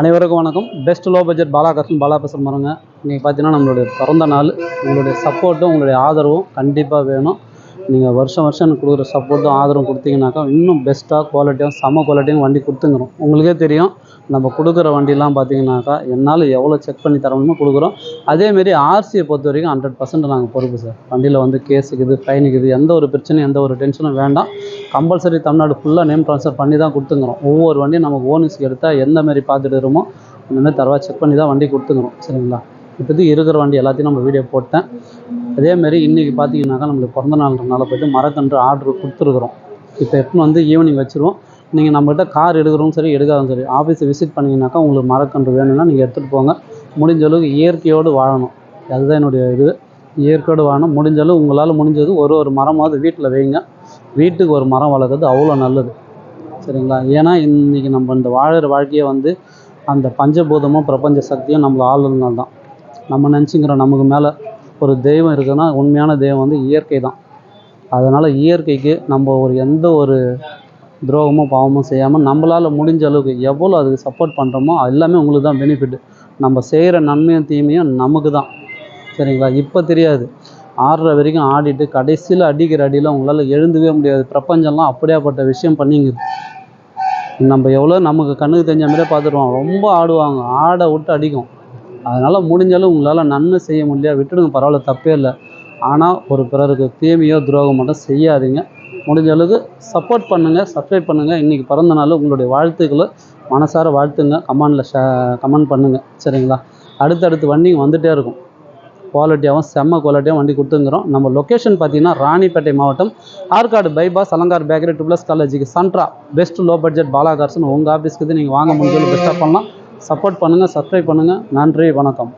அனைவருக்கும் வணக்கம். Best low budget Balakrishnan Bala பேசுகிற பாருங்க இன்றைக்கி பார்த்தீங்கன்னா நம்மளுடைய பிறந்த நாள். உங்களுடைய சப்போர்ட்டும் உங்களுடைய ஆதரவும் கண்டிப்பாக வேணும். நீங்கள் வருஷம் வருஷம் எனக்கு கொடுக்குற சப்போர்ட்டும் ஆதரவும் கொடுத்தீங்கன்னாக்கா இன்னும் பெஸ்ட்டாக குவாலிட்டியாக செம குவாலிட்டியும் வண்டி கொடுத்துங்கிறோம். உங்களுக்கே தெரியும். நம்ம கொடுக்குற வண்டிலாம் பார்த்தீங்கன்னாக்கா என்னால் எவ்வளோ செக் பண்ணி தர முடியுமோ கொடுக்குறோம். அதேமாரி ஆர்சியை பொறுத்த வரைக்கும் ஹண்ட்ரட் பர்சன்ட் நாங்கள் பொறுப்பு சார். வண்டியில் வந்து கேஸ் இருக்குது எந்த ஒரு பிரச்சனையும் எந்த ஒரு டென்ஷனும் வேண்டாம். கம்பல்சரி தமிழ்நாடு ஃபுல்லாக நேம் ட்ரான்ஸ்ஃபர் பண்ணி தான் கொடுத்துங்கிறோம். ஒவ்வொரு வண்டியும் நமக்கு ஓனிஸ்க்கு எடுத்தால் எந்த மாதிரி பார்த்துட்டு இருக்கோமோ தரவா செக் பண்ணி தான் வண்டி கொடுத்துக்கிறோம் சரிங்களா? இப்போதைக்கு இருக்கிற வண்டி எல்லாத்தையும் நம்ம வீடியோ போட்டேன். அதேமாரி இன்றைக்கி பார்த்தீங்கன்னாக்கா நம்மளுக்கு பிறந்த நாள்ன்றனால போய்ட்டு மரக்கன்று ஆர்டர் கொடுத்துருக்குறோம். இப்போ எப்போ வந்து ஈவினிங் வச்சுருவோம். நீங்கள் நம்மகிட்ட கார் எடுக்கிறோம் சரி எடுக்காதும் சரி ஆஃபீஸை விசிட் பண்ணிங்கனாக்கா உங்களுக்கு மரக்கன்று வேணும்னா நீங்கள் எடுத்துகிட்டு போங்க. முடிஞ்ச அளவுக்கு இயற்கையோடு வாழணும். அதுதான் என்னுடைய இது. இயற்கையோடு வாழணும். முடிஞ்ச அளவு உங்களால் முடிஞ்சது ஒரு ஒரு மரமாவது வீட்டில் வைங்க. வீட்டுக்கு ஒரு மரம் வளர்க்குறது அவ்வளோ நல்லது. சரிங்களா? ஏன்னா இன்றைக்கி நம்ம இந்த வாழற வாழ்க்கையை வந்து அந்த பஞ்சபூதமும் பிரபஞ்ச சக்தியும் நம்மளை ஆளுநர் தான். நம்ம நினச்சிக்கிறோம் நமக்கு மேலே ஒரு தெய்வம் இருக்குதுன்னா உண்மையான தெய்வம் வந்து இயற்கை தான். அதனால் இயற்கைக்கு நம்ம ஒரு எந்த ஒரு துரோகமும் பாவமும் செய்யாமல் நம்மளால் முடிஞ்ச அளவுக்கு எவ்வளோ அதுக்கு சப்போர்ட் பண்ணுறோமோ எல்லாமே உங்களுக்கு தான் பெனிஃபிட்டு நம்ம செய்கிற நன்மையும் தீமையும் நமக்கு தான். சரிங்களா? இப்போ தெரியாது. ஆடுற வரைக்கும் ஆடிட்டு கடைசியில் அடிக்கிற அடியில் உங்களால் எழுந்தவே முடியாது. பிரபஞ்சம்லாம் அப்படியாப்பட்ட விஷயம் பண்ணிங்குது நம்ம எவ்வளோ நமக்கு கண்ணுக்கு தெரிஞ்ச மாதிரியே பார்த்துருவோம். ரொம்ப ஆடுவாங்க. ஆட விட்டு அடிக்கும். அதனால் முடிஞ்சாலும் உங்களால் நன்மை செய்ய முடியாது விட்டுடுங்க. பரவாயில்ல. தப்பே இல்லை. ஆனால் ஒரு பிறருக்கு தீமையோ துரோகம் மட்டும் செய்யாதீங்க. முடிஞ்ச அளவுக்கு சப்போர்ட் பண்ணுங்கள் சப்ஸ்கிரைப் பண்ணுங்கள் இன்றைக்கி பிறந்த நாள் உங்களுடைய வாழ்த்துக்களை மனசார வாழ்த்துங்க. கமெண்டில் ஷே கமெண்ட் பண்ணுங்கள் சரிங்களா? அடுத்தடுத்து வண்டி வந்துகிட்டே இருக்கும். குவாலிட்டியாகவும் செம்ம குவாலிட்டியாகவும் வண்டி கொடுத்துங்கிறோம் நம்ம லொக்கேஷன் பார்த்தீங்கன்னா ராணிப்பேட்டை மாவட்டம் Arcot bypass Alankar bakery plus காலேஜுக்கு சன்ட்ரா பெஸ்ட் லோ பட்ஜெட் பாலாகார்ஸ்னு உங்கள் ஆஃபீஸ்க்கு நீங்கள் வாங்க முடிஞ்சது பெஸ்ட்டாக பண்ணலாம். சப்போர்ட் பண்ணுங்கள் சப்ஸ்கிரைப் பண்ணுங்கள் நன்றி வணக்கம்.